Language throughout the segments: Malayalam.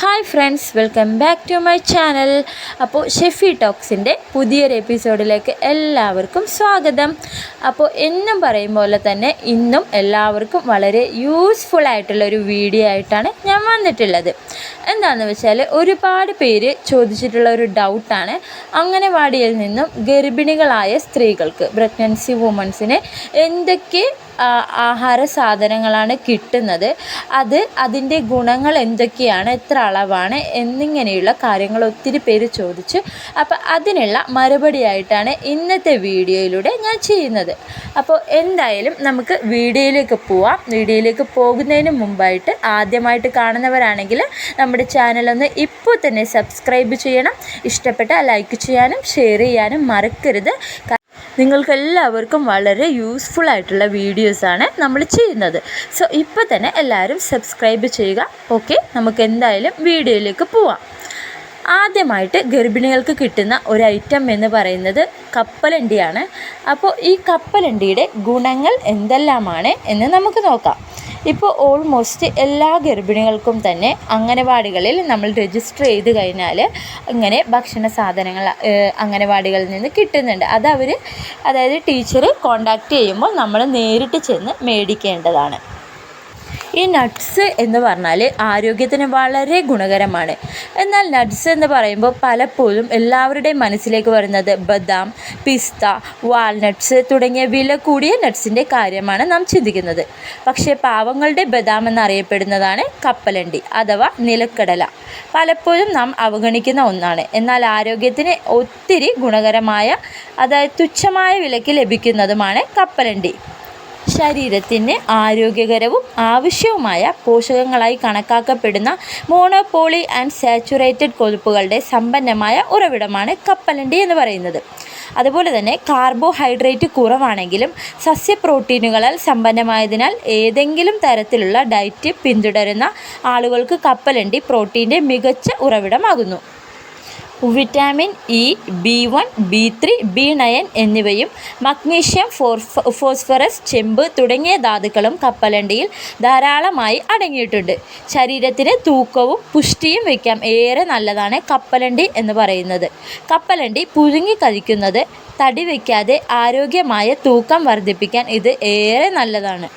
Hi friends welcome back to my channel. അപ്പോൾ ഷെഫി ടോക്സിന്റെ പുതിയൊരു എപ്പിസോഡിലേക്ക് എല്ലാവർക്കും സ്വാഗതം. അപ്പോൾ എന്നും പറയും പോലെ തന്നെ ഇന്നും എല്ലാവർക്കും വളരെ യൂസ്ഫുൾ ആയിട്ടുള്ള ഒരു വീഡിയോ ആയിട്ടാണ് ഞാൻ വന്നിട്ടുള്ളത്. എന്താണെന്ന് വെച്ചാൽ ഒരുപാട് പേര് ചോദിച്ചിട്ടുള്ള ഒരു ഡൗട്ടാണ് അംഗനവാടിയിൽ നിന്നും ഗർഭിണികളായ സ്ത്രീകൾക്ക് പ്രഗ്നൻസി വുമൻസിന് എന്തൊക്കെ ആഹാര സാധനങ്ങളാണ് കിട്ടുന്നത്. അത് അതിന്റെ ഗുണങ്ങൾ എന്തൊക്കെയാണ് എത്ര അളവാണ് എന്നിങ്ങനെയുള്ള കാര്യങ്ങൾ ഒത്തിരി പേര് ചോദിച്ചു. അപ്പോൾ അതിനുള്ള മറുപടിയായിട്ടാണ് ഇന്നത്തെ വീഡിയോയിലൂടെ ഞാൻ ചെയ്യുന്നത്. അപ്പോൾ എന്തായാലും നമുക്ക് വീഡിയോയിലേക്ക് പോവാം. വീഡിയോയിലേക്ക് പോകുന്നതിന് മുമ്പായിട്ട് ആദ്യമായിട്ട് കാണുന്നവരാണെങ്കിൽ നമ്മുടെ ചാനലൊന്ന് ഇപ്പോൾ തന്നെ സബ്സ്ക്രൈബ് ചെയ്യണം. ഇഷ്ടപ്പെട്ട ലൈക്ക് ചെയ്യാനും ഷെയർ ചെയ്യാനും മറക്കരുത്. നിങ്ങൾക്ക് എല്ലാവർക്കും വളരെ യൂസ്ഫുൾ ആയിട്ടുള്ള വീഡിയോസാണ് നമ്മൾ ചെയ്യുന്നത്. സോ ഇപ്പോൾ തന്നെ എല്ലാവരും സബ്സ്ക്രൈബ് ചെയ്യുക. ഓക്കെ നമുക്ക് എന്തായാലും വീഡിയോയിലേക്ക് പോവാം. ആദ്യമായിട്ട് ഗർഭിണികൾക്ക് കിട്ടുന്ന ഒരു ഐറ്റം എന്ന് പറയുന്നത് കപ്പലണ്ടിയാണ്. അപ്പോൾ ഈ കപ്പലണ്ടിയുടെ ഗുണങ്ങൾ എന്തെല്ലാമാണ് എന്ന് നമുക്ക് നോക്കാം. ഇപ്പോൾ ഓൾമോസ്റ്റ് എല്ലാ ഗർഭിണികൾക്കും തന്നെ അംഗനവാടികളിൽ നമ്മൾ രജിസ്റ്റർ ചെയ്ത് കഴിഞ്ഞാൽ ഇങ്ങനെ ഭക്ഷണ സാധനങ്ങൾ അംഗനവാടികളിൽ നിന്ന് കിട്ടുന്നുണ്ട്. അത് അവർ അതായത് ടീച്ചർ കോണ്ടാക്ട് ചെയ്യുമ്പോൾ നമ്മൾ നേരിട്ട് ചെന്ന് മേടിക്കേണ്ടതാണ്. ഈ നട്ട്സ് എന്ന് പറഞ്ഞാൽ ആരോഗ്യത്തിന് വളരെ ഗുണകരമാണ്. എന്നാൽ നട്ട്സ് എന്ന് പറയുമ്പോൾ പലപ്പോഴും എല്ലാവരുടെയും മനസ്സിലേക്ക് വരുന്നത് ബദാം പിസ്ത വാൾനട്ട്സ് തുടങ്ങിയ വില കൂടിയ നട്ട്സിന്റെ കാര്യമാണ് നാം ചിന്തിക്കുന്നത്. പക്ഷേ പാവങ്ങളുടെ ബദാം എന്നറിയപ്പെടുന്നതാണ് കപ്പലണ്ടി അഥവാ നിലക്കടല. പലപ്പോഴും നാം അവഗണിക്കുന്ന ഒന്നാണ്. എന്നാൽ ആരോഗ്യത്തിന് ഒത്തിരി ഗുണകരമായ അതായത് തുച്ഛമായ വിലയ്ക്ക് ലഭിക്കുന്നതുമാണ് കപ്പലണ്ടി. ശരീരത്തിന് ആരോഗ്യകരവും ആവശ്യവുമായ പോഷകങ്ങളായി കണക്കാക്കപ്പെടുന്ന മോണോപോളി ആൻഡ് സാച്ചുറേറ്റഡ് കൊഴുപ്പുകളുടെ സമ്പന്നമായ ഉറവിടമാണ് കപ്പലണ്ടി എന്ന് പറയുന്നത്. അതുപോലെ തന്നെ കാർബോഹൈഡ്രേറ്റ് കുറവാണെങ്കിലും സസ്യ പ്രോട്ടീനുകളാൽ സമ്പന്നമായതിനാൽ ഏതെങ്കിലും തരത്തിലുള്ള ഡയറ്റ് പിന്തുടരുന്ന ആളുകൾക്ക് കപ്പലണ്ടി പ്രോട്ടീന്റെ മികച്ച ഉറവിടമാകുന്നു. Vitamin E B one B three B nine എന്നിവയും മഗ്നീഷ്യം ഫോസ്ഫറസ് ചെമ്പ് തുടങ്ങിയ ധാതുക്കളും കപ്പലണ്ടിയിൽ ധാരാളമായി അടങ്ങിയിട്ടുണ്ട്. ശരീരത്തിന് തൂക്കവും പുഷ്ടിയും വയ്ക്കാൻ ഏറെ നല്ലതാണ് കപ്പലണ്ടി എന്ന് പറയുന്നത്. കപ്പലണ്ടി പുഴുങ്ങി കഴിക്കുന്നത് തടി വയ്ക്കാതെ ആരോഗ്യമായ തൂക്കം വർദ്ധിപ്പിക്കാൻ ഇത് ഏറെ നല്ലതാണ്.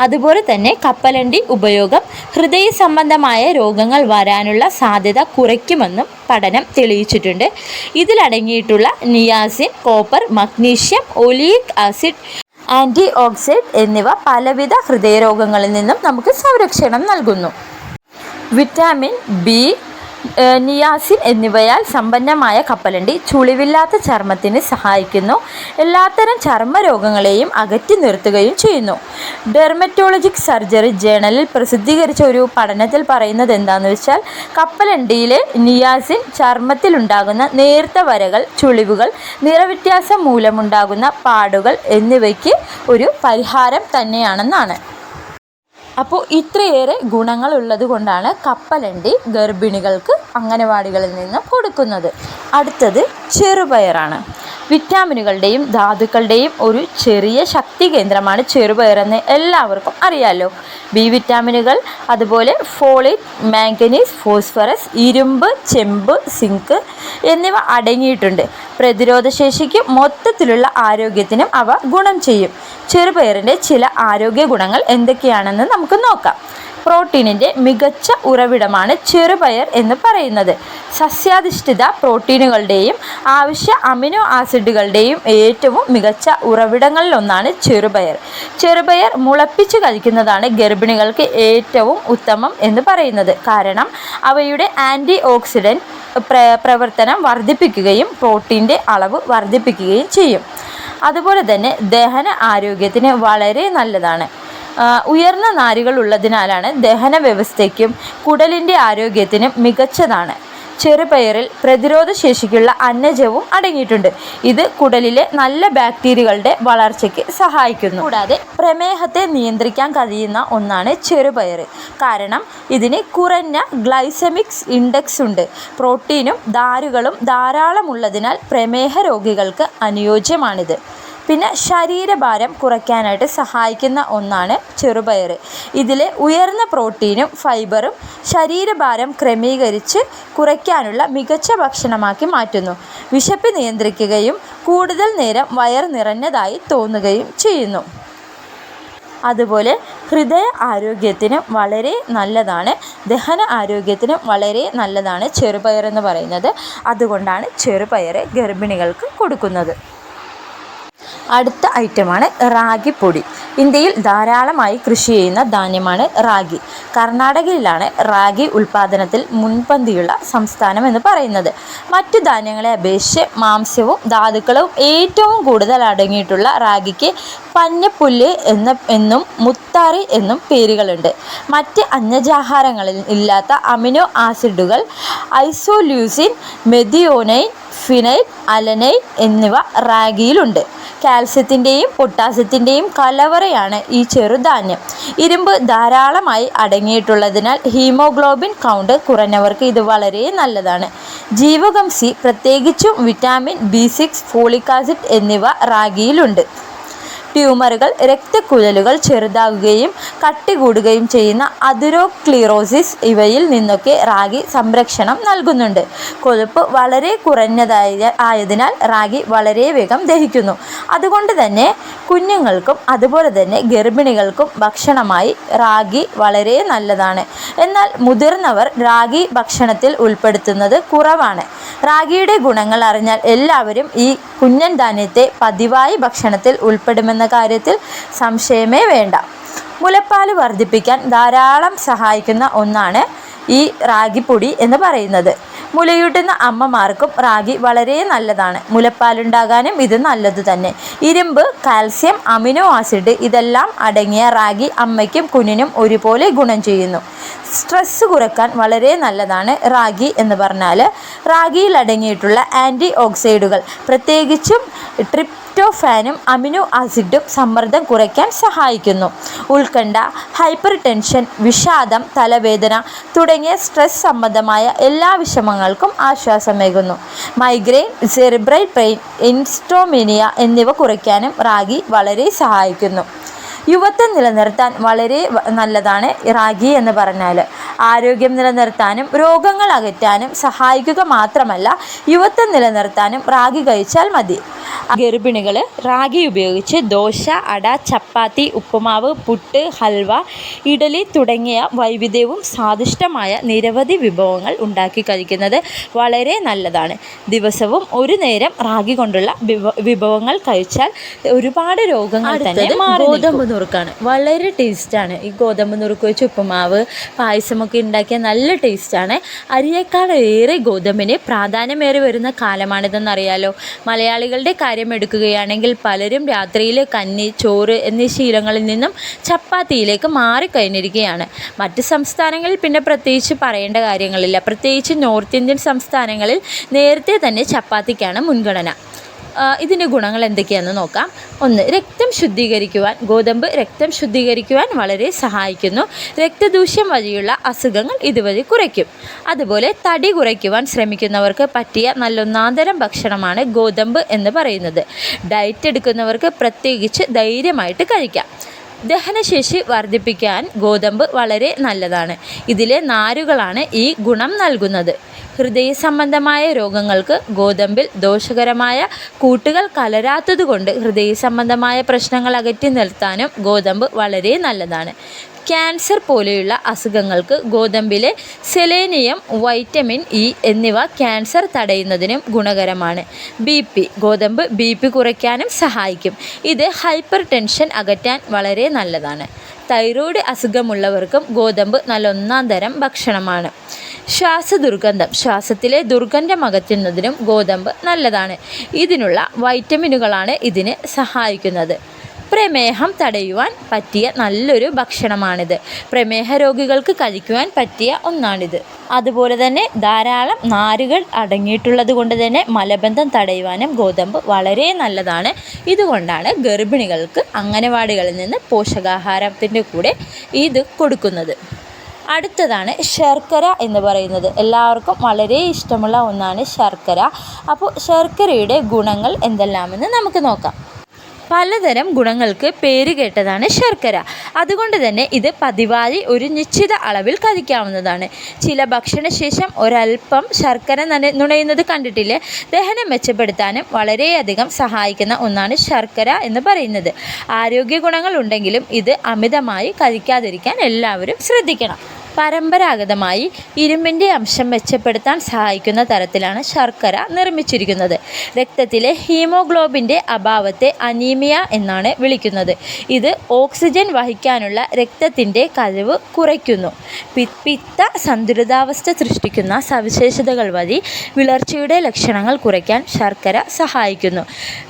അതുപോലെ തന്നെ കപ്പലണ്ടി ഉപയോഗം ഹൃദയ സംബന്ധമായ രോഗങ്ങൾ വരാനുള്ള സാധ്യത കുറയ്ക്കുമെന്നും പഠനം തെളിയിച്ചിട്ടുണ്ട്. ഇതിലടങ്ങിയിട്ടുള്ള niacin copper magnesium oleic acid anti oxide എന്നിവ പലവിധ ഹൃദയരോഗങ്ങളിൽ നിന്നും നമുക്ക് സംരക്ഷണം നൽകുന്നു. വിറ്റാമിൻ ബി നിയാസിൻ എന്നിവയാൽ സമ്പന്നമായ കപ്പലണ്ടി ചുളിവില്ലാത്ത ചർമ്മത്തിന് സഹായിക്കുന്നു. എല്ലാത്തരം ചർമ്മരോഗങ്ങളെയും അകറ്റി നിർത്തുകയും ചെയ്യുന്നു. ഡെർമറ്റോളജിക് സർജറി ജേണലിൽ പ്രസിദ്ധീകരിച്ച ഒരു പഠനത്തിൽ പറയുന്നത് എന്താണെന്ന് വെച്ചാൽ കപ്പലണ്ടിയിലെ നിയാസിൻ ചർമ്മത്തിലുണ്ടാകുന്ന നേർത്ത വരകൾ ചുളിവുകൾ നിറവ്യത്യാസം മൂലമുണ്ടാകുന്ന പാടുകൾ എന്നിവയ്ക്ക് ഒരു പരിഹാരം തന്നെയാണെന്നാണ്. അപ്പോൾ ഇത്രയേറെ ഗുണങ്ങൾ ഉള്ളത് കൊണ്ടാണ് കപ്പലണ്ടി ഗർഭിണികൾക്ക് അംഗനവാടികളിൽ നിന്നും കൊടുക്കുന്നത്. അടുത്തത് ചെറുപയറാണ്. വിറ്റാമിനുകളുടെയും ധാതുക്കളുടെയും ഒരു ചെറിയ ശക്തി കേന്ദ്രമാണ് ചെറുപയറെന്ന് എല്ലാവർക്കും അറിയാലോ. ബി വിറ്റാമിനുകൾ അതുപോലെ ഫോളിക് മാംഗനീസ് ഫോസ്ഫറസ് ഇരുമ്പ് ചെമ്പ് സിങ്ക് എന്നിവ അടങ്ങിയിട്ടുണ്ട്. പ്രതിരോധശേഷിക്കും മൊത്തത്തിലുള്ള ആരോഗ്യത്തിനും അവ ഗുണം ചെയ്യും. ചെറുപയറിന്റെ ചില ആരോഗ്യ ഗുണങ്ങൾ എന്തൊക്കെയാണെന്ന് നമുക്ക് നോക്കാം. പ്രോട്ടീനിന്റെ മികച്ച ഉറവിടമാണ് ചെറുപയർ എന്ന് പറയുന്നത്. സസ്യാധിഷ്ഠിത പ്രോട്ടീനുകളുടെയും ആവശ്യ അമിനോ ആസിഡുകളുടെയും ഏറ്റവും മികച്ച ഉറവിടങ്ങളിലൊന്നാണ് ചെറുപയർ. ചെറുപയർ മുളപ്പിച്ച് കഴിക്കുന്നതാണ് ഗർഭിണികൾക്ക് ഏറ്റവും ഉത്തമം എന്ന് പറയുന്നത്. കാരണം അവയുടെ ആന്റി ഓക്സിഡന്റ് പ്ര പ്രവർത്തനം വർദ്ധിപ്പിക്കുകയും പ്രോട്ടീന്റെ അളവ് വർദ്ധിപ്പിക്കുകയും ചെയ്യും. അതുപോലെ തന്നെ ദഹന ആരോഗ്യത്തിന് വളരെ നല്ലതാണ്. ഉയർന്ന നാരുകൾ ഉള്ളതിനാലാണ് ദഹന വ്യവസ്ഥയ്ക്കും കുടലിന്റെ ആരോഗ്യത്തിനും മികച്ചതാണ്. ചെറുപയറിൽ പ്രതിരോധ ശേഷിക്കുള്ള അന്നജവും അടങ്ങിയിട്ടുണ്ട്. ഇത് കുടലിലെ നല്ല ബാക്ടീരിയകളുടെ വളർച്ചയ്ക്ക് സഹായിക്കുന്നു. കൂടാതെ പ്രമേഹത്തെ നിയന്ത്രിക്കാൻ കഴിയുന്ന ഒന്നാണ് ചെറുപയർ. കാരണം ഇതിന് കുറഞ്ഞ ഗ്ലൈസമിക്സ് ഇൻഡെക്സ് ഉണ്ട്. പ്രോട്ടീനും ദാരുകളും ധാരാളമുള്ളതിനാൽ പ്രമേഹ രോഗികൾക്ക് അനുയോജ്യമാണിത്. പിന്നെ ശരീരഭാരം കുറയ്ക്കാനായിട്ട് സഹായിക്കുന്ന ഒന്നാണ് ചെറുപയർ. ഇതിൽ ഉയർന്ന പ്രോട്ടീനും ഫൈബറും ശരീരഭാരം ക്രമീകരിച്ച് കുറയ്ക്കാനുള്ള മികച്ച ഭക്ഷണമാക്കി മാറ്റുന്നു. വിശപ്പ് നിയന്ത്രിക്കുകയും കൂടുതൽ നേരം വയർ നിറഞ്ഞതായി തോന്നുകയും ചെയ്യുന്നു. അതുപോലെ ഹൃദയ ആരോഗ്യത്തിന് വളരെ നല്ലതാണ്. ദഹന ആരോഗ്യത്തിന് വളരെ നല്ലതാണ് ചെറുപയർ എന്ന് പറയുന്നത്. അതുകൊണ്ടാണ് ചെറുപയർ ഗർഭിണികൾക്ക് കൊടുക്കുന്നത്. അടുത്ത ഐറ്റമാണ് പൊടി. ഇന്ത്യയിൽ ധാരാളമായി കൃഷി ചെയ്യുന്ന ധാന്യമാണ് റാഗി. കർണാടകയിലാണ് റാഗി ഉൽപ്പാദനത്തിൽ മുൻപന്തിയുള്ള സംസ്ഥാനം എന്ന് പറയുന്നത്. മറ്റു ധാന്യങ്ങളെ അപേക്ഷിച്ച് മാംസ്യവും ധാതുക്കളും ഏറ്റവും കൂടുതൽ അടങ്ങിയിട്ടുള്ള റാഗിക്ക് പഞ്ഞപ്പുല്ല് എന്ന എന്നും മുത്താറി എന്നും പേരുകളുണ്ട്. മറ്റ് അന്യജാഹാരങ്ങളിൽ ഇല്ലാത്ത അമിനോ ആസിഡുകൾ ഐസോല്യൂസിൻ മെഥിയോനൈൻ ഫിനൈൽ അലനൈൻ എന്നിവ റാഗിയിലുണ്ട്. കാൽസ്യത്തിന്റെയും പൊട്ടാസ്യത്തിന്റെയും കലവറയാണ് ഈ ചെറുധാന്യം. ഇരുമ്പ് ധാരാളമായി അടങ്ങിയിട്ടുള്ളതിനാൽ ഹീമോഗ്ലോബിൻ കൗണ്ട് കുറഞ്ഞവർക്ക് ഇത് വളരെ നല്ലതാണ്. ജീവകം സി പ്രത്യേകിച്ചും vitamin B six folic acid എന്നിവ റാഗിയിലുണ്ട്. ട്യൂമറുകൾ രക്തക്കുഴലുകൾ ചെറുതാകുകയും കട്ടി കൂടുകയും ചെയ്യുന്ന അതിരോക്ലീറോസിസ് ഇവയിൽ നിന്നൊക്കെ റാഗി സംരക്ഷണം നൽകുന്നുണ്ട്. കൊഴുപ്പ് വളരെ കുറഞ്ഞതായ ആയതിനാൽ റാഗി വളരെ വേഗം ദഹിക്കുന്നു. അതുകൊണ്ട് തന്നെ കുഞ്ഞുങ്ങൾക്കും അതുപോലെ തന്നെ ഗർഭിണികൾക്കും ഭക്ഷണമായി റാഗി വളരെ നല്ലതാണ്. എന്നാൽ മുതിർന്നവർ റാഗി ഭക്ഷണത്തിൽ ഉൾപ്പെടുത്തുന്നത് കുറവാണ്. റാഗിയുടെ ഗുണങ്ങൾ അറിഞ്ഞാൽ എല്ലാവരും ഈ കുഞ്ഞൻ ധാന്യത്തെ പതിവായി ഭക്ഷണത്തിൽ ഉൾപ്പെടുമെന്ന കാര്യത്തിൽ സംശയമേ വേണ്ട. മുലപ്പാൽ വർദ്ധിപ്പിക്കാൻ ധാരാളം സഹായിക്കുന്ന ഒന്നാണ് ഈ റാഗിപ്പൊടി എന്ന് പറയുന്നത്. മുലയൂട്ടുന്ന അമ്മമാർക്കും റാഗി വളരെ നല്ലതാണ്. മുലപ്പാലുണ്ടാകാനും ഇത് നല്ലത് തന്നെ. ഇരുമ്പ് കാൽസ്യം അമിനോ ആസിഡ് ഇതെല്ലാം അടങ്ങിയ റാഗി അമ്മയ്ക്കും കുഞ്ഞിനും ഒരുപോലെ ഗുണം ചെയ്യുന്നു. സ്ട്രെസ്സ് കുറയ്ക്കാൻ വളരെ നല്ലതാണ് റാഗി എന്ന് പറഞ്ഞാൽ റാഗിയിൽ അടങ്ങിയിട്ടുള്ള ആന്റി ഓക്സൈഡുകൾ പ്രത്യേകിച്ചും ട്രിപ്റ്റോഫാനും അമിനോ ആസിഡും സമ്മർദ്ദം കുറയ്ക്കാൻ സഹായിക്കുന്നു. ഉത്കണ്ഠ ഹൈപ്പർ ടെൻഷൻ വിഷാദം തലവേദന തുടങ്ങിയ സ്ട്രെസ് സംബന്ധമായ എല്ലാ വിഷമങ്ങൾക്കും ആശ്വാസമേകുന്നു. മൈഗ്രെയിൻ സെറിബ്രൈ പെയിൻ ഇൻസ്ട്രോമിനിയ എന്നിവ കുറയ്ക്കാനും റാഗി വളരെ സഹായിക്കുന്നു. യുവത്വം നിലനിർത്താൻ വളരെ നല്ലതാണ് റാഗി എന്ന് പറഞ്ഞാൽ. ആരോഗ്യം നിലനിർത്താനും രോഗങ്ങൾ അകറ്റാനും സഹായിക്കുക മാത്രമല്ല യുവത്വം നിലനിർത്താനും റാഗി കഴിച്ചാൽ മതി. ഗർഭിണികൾ റാഗി ഉപയോഗിച്ച് ദോശ അട ചപ്പാത്തി ഉപ്പുമാവ് പുട്ട് ഹൽവ ഇഡലി തുടങ്ങിയ വൈവിധ്യവും സ്വാദിഷ്ടമായ നിരവധി വിഭവങ്ങൾ ഉണ്ടാക്കി കഴിക്കുന്നത് വളരെ നല്ലതാണ്. ദിവസവും ഒരു നേരം റാഗി കൊണ്ടുള്ള വിഭവങ്ങൾ കഴിച്ചാൽ ഒരുപാട് രോഗങ്ങൾ തന്നെ മാറി നുറുക്കാണ്. വളരെ ടേസ്റ്റാണ്. ഈ ഗോതമ്പ് നുറുക്ക് വെച്ച് ഉപ്പുമാവ് പായസമൊക്കെ ഉണ്ടാക്കിയ നല്ല ടേസ്റ്റാണ്. അരിയേക്കാൾ ഏറെ ഗോതമ്പിന് പ്രാധാന്യമേറി വരുന്ന കാലമാണിതെന്നറിയാലോ. മലയാളികളുടെ കാര്യം എടുക്കുകയാണെങ്കിൽ പലരും രാത്രിയിലെ കഞ്ഞി ചോറ് എന്നീ ശീലങ്ങളിൽ നിന്നും ചപ്പാത്തിയിലേക്ക് മാറിക്കഴിഞ്ഞിരിക്കുകയാണ്. മറ്റ് സംസ്ഥാനങ്ങളിൽ പിന്നെ പ്രത്യേകിച്ച് പറയേണ്ട കാര്യങ്ങളില്ല. പ്രത്യേകിച്ച് നോർത്ത് ഇന്ത്യൻ സംസ്ഥാനങ്ങളിൽ നേരത്തെ തന്നെ ചപ്പാത്തിക്കാണ് മുൻഗണന. ഇതിന്റെ ഗുണങ്ങൾ എന്തൊക്കെയാണെന്ന് നോക്കാം. ഒന്ന് രക്തം ശുദ്ധീകരിക്കുവാൻ ഗോതമ്പ് രക്തം ശുദ്ധീകരിക്കുവാൻ വളരെ സഹായിക്കുന്നു. രക്തദൂഷ്യം വഴിയുള്ള അസുഖങ്ങൾ ഇതുവഴി കുറയ്ക്കും. അതുപോലെ തടി കുറയ്ക്കുവാൻ ശ്രമിക്കുന്നവർക്ക് പറ്റിയ നല്ലൊന്നാന്തരം ഭക്ഷണമാണ് ഗോതമ്പ് എന്ന് പറയുന്നത്. ഡയറ്റ് എടുക്കുന്നവർക്ക് പ്രത്യേകിച്ച് ധൈര്യമായിട്ട് കഴിക്കാം. ദഹനശേഷി വർദ്ധിപ്പിക്കാൻ ഗോതമ്പ് വളരെ നല്ലതാണ്. ഇതിലെ നാരുകളാണ് ഈ ഗുണം നൽകുന്നത്. ഹൃദയ സംബന്ധമായ രോഗങ്ങൾക്ക് ഗോതമ്പിൽ ദോഷകരമായ കൂട്ടുകൾ കലരാത്തതുകൊണ്ട് ഹൃദയ സംബന്ധമായ പ്രശ്നങ്ങൾ അകറ്റി നിർത്താനും ഗോതമ്പ് വളരെ നല്ലതാണ്. ക്യാൻസർ പോലെയുള്ള അസുഖങ്ങൾക്ക് ഗോതമ്പിലെ സെലേനിയം വൈറ്റമിൻ ഇ എന്നിവ ക്യാൻസർ തടയുന്നതിനും ഗുണകരമാണ്. ബി പി ഗോതമ്പ് ബി പി കുറയ്ക്കാനും സഹായിക്കും. ഇത് ഹൈപ്പർ ടെൻഷൻ അകറ്റാൻ വളരെ നല്ലതാണ്. തൈറോയ്ഡ് അസുഖമുള്ളവർക്കും ഗോതമ്പ് നല്ല ഒന്നാം തരം ഭക്ഷണമാണ്. ശ്വാസദുർഗന്ധം ശ്വാസത്തിലെ ദുർഗന്ധം അകറ്റുന്നതിനും ഗോതമ്പ് നല്ലതാണ്. ഇതിനുള്ള വൈറ്റമിനുകളാണ് ഇതിന് സഹായിക്കുന്നത്. പ്രമേഹം തടയുവാൻ പറ്റിയ നല്ലൊരു ഭക്ഷണമാണിത്. പ്രമേഹ രോഗികൾക്ക് കഴിക്കുവാൻ പറ്റിയ ഒന്നാണിത്. അതുപോലെ തന്നെ ധാരാളം നാരുകൾ അടങ്ങിയിട്ടുള്ളത് കൊണ്ട് തന്നെ മലബന്ധം തടയുവാനും ഗോതമ്പ് വളരെ നല്ലതാണ്. ഇതുകൊണ്ടാണ് ഗർഭിണികൾക്ക് അംഗനവാടികളിൽ നിന്ന് പോഷകാഹാരത്തിന്റെ കൂടെ ഇത് കൊടുക്കുന്നത്. അടുത്തതാണ് ശർക്കര എന്ന് പറയുന്നത്. എല്ലാവർക്കും വളരെ ഇഷ്ടമുള്ള ഒന്നാണ് ശർക്കര. അപ്പോൾ ശർക്കരയുടെ ഗുണങ്ങൾ എന്തെല്ലാമെന്ന് നമുക്ക് നോക്കാം. പലതരം ഗുണങ്ങൾക്ക് പേരുകേട്ടതാണ് ശർക്കര. അതുകൊണ്ട് തന്നെ ഇത് പതിവായി ഒരു നിശ്ചിത അളവിൽ കഴിക്കാവുന്നതാണ്. ചില ഭക്ഷണശേഷം ഒരൽപ്പം ശർക്കര നന നുണയുന്നത് കണ്ടിട്ടില്ലേ? ദഹനം മെച്ചപ്പെടുത്താനും വളരെയധികം സഹായിക്കുന്ന ഒന്നാണ് ശർക്കര എന്ന് പറയുന്നത്. ആരോഗ്യ ഗുണങ്ങൾ ഉണ്ടെങ്കിലും ഇത് അമിതമായി കഴിക്കാതിരിക്കാൻ എല്ലാവരും ശ്രദ്ധിക്കണം. പരമ്പരാഗതമായി ഇരുമ്പിന്റെ അംശം മെച്ചപ്പെടുത്താൻ സഹായിക്കുന്ന തരത്തിലാണ് ശർക്കര നിർമ്മിച്ചിരിക്കുന്നത്. രക്തത്തിലെ ഹീമോഗ്ലോബിന്റെ അഭാവത്തെ അനീമിയ എന്നാണ് വിളിക്കുന്നത്. ഇത് ഓക്സിജൻ വഹിക്കാനുള്ള രക്തത്തിന്റെ കഴിവ് കുറയ്ക്കുന്നു. പിത്ത സന്തുലിതാവസ്ഥ സൃഷ്ടിക്കുന്ന സവിശേഷതകൾ വഴി വിളർച്ചയുടെ ലക്ഷണങ്ങൾ കുറയ്ക്കാൻ ശർക്കര സഹായിക്കുന്നു.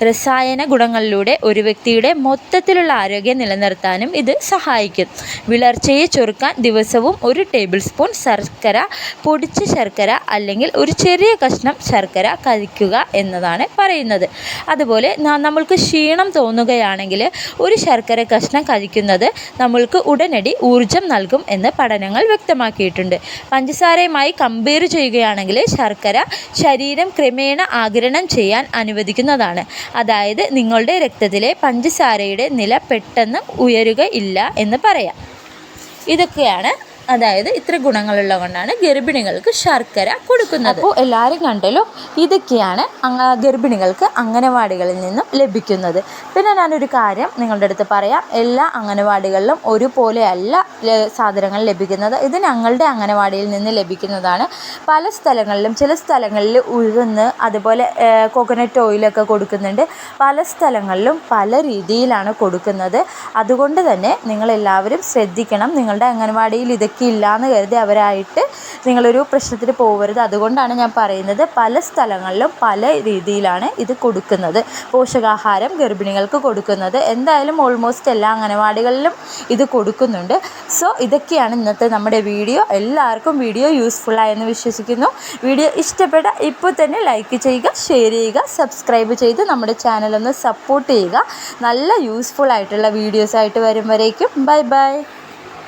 രസായന ഗുണങ്ങളിലൂടെ ഒരു വ്യക്തിയുടെ മൊത്തത്തിലുള്ള ആരോഗ്യം നിലനിർത്താനും ഇത് സഹായിക്കും. വിളർച്ചയെ ചെറുക്കാൻ ദിവസവും ഒരു ടേബിൾ സ്പൂൺ ശർക്കര പൊടിച്ച ശർക്കര അല്ലെങ്കിൽ ഒരു ചെറിയ കഷ്ണം ശർക്കര കഴിക്കുക എന്നതാണ് പറയുന്നത്. അതുപോലെ നമ്മൾക്ക് ക്ഷീണം തോന്നുകയാണെങ്കിൽ ഒരു ശർക്കര കഷ്ണം കഴിക്കുന്നത് നമ്മൾക്ക് ഉടനടി ഊർജം നൽകും എന്ന് പഠനങ്ങൾ വ്യക്തമാക്കിയിട്ടുണ്ട്. പഞ്ചസാരയുമായി കമ്പയർ ചെയ്യുകയാണെങ്കിൽ ശർക്കര ശരീരം ക്രമേണ ആഗിരണം ചെയ്യാൻ അനുവദിക്കുന്നതാണ്. അതായത് നിങ്ങളുടെ രക്തത്തിലെ പഞ്ചസാരയുടെ നില പെട്ടെന്ന് ഉയരുകയില്ല എന്ന് പറയാം. ഇതൊക്കെയാണ് അതായത് ഇത്ര ഗുണങ്ങളുള്ളത് കൊണ്ടാണ് ഗർഭിണികൾക്ക് ശർക്കര കൊടുക്കുന്നത്. അപ്പോൾ എല്ലാവരും കണ്ടല്ലോ ഇതൊക്കെയാണ് ഗർഭിണികൾക്ക് അംഗനവാടികളിൽ നിന്നും ലഭിക്കുന്നത്. പിന്നെ ഞാനൊരു കാര്യം നിങ്ങളുടെ അടുത്ത് പറയാം. എല്ലാ അംഗനവാടികളിലും ഒരുപോലെയല്ല സാധനങ്ങൾ ലഭിക്കുന്നത്. ഇത് ഞങ്ങളുടെ അംഗനവാടിയിൽ നിന്ന് ലഭിക്കുന്നതാണ്. പല സ്ഥലങ്ങളിലും ചില സ്ഥലങ്ങളിൽ ഉഴുന്ന് അതുപോലെ കോക്കനട്ട് ഓയിലൊക്കെ കൊടുക്കുന്നുണ്ട്. പല സ്ഥലങ്ങളിലും പല രീതിയിലാണ് കൊടുക്കുന്നത്. അതുകൊണ്ട് തന്നെ നിങ്ങളെല്ലാവരും ശ്രദ്ധിക്കണം നിങ്ങളുടെ അംഗനവാടിയിൽ ഇതൊക്കെ ഇല്ലയെന്ന് കരുതി അവരായിട്ട് നിങ്ങളൊരു പ്രശ്നത്തിൽ പോകരുത് അതുകൊണ്ടാണ് ഞാൻ പറയുന്നത് പല സ്ഥലങ്ങളിലും പല രീതിയിലാണ് ഇത് കൊടുക്കുന്നത്. പോഷകാഹാരം ഗർഭിണികൾക്ക് കൊടുക്കുന്നത്. എന്തായാലും ഓൾമോസ്റ്റ് എല്ലാ അംഗനവാടികളിലും ഇത് കൊടുക്കുന്നുണ്ട്. സോ ഇതൊക്കെയാണ് ഇന്നത്തെ നമ്മുടെ വീഡിയോ. എല്ലാവർക്കും വീഡിയോ യൂസ്ഫുള്ളായെന്ന് വിശ്വസിക്കുന്നു. വീഡിയോ ഇഷ്ടപ്പെട്ട ഇപ്പോൾ തന്നെ ലൈക്ക് ചെയ്യുക ഷെയർ ചെയ്യുക സബ്സ്ക്രൈബ് ചെയ്ത് നമ്മുടെ ചാനലൊന്ന് സപ്പോർട്ട് ചെയ്യുക. നല്ല യൂസ്ഫുൾ ആയിട്ടുള്ള വീഡിയോസ് ആയിട്ട് വരും വരേക്കും. Bye bye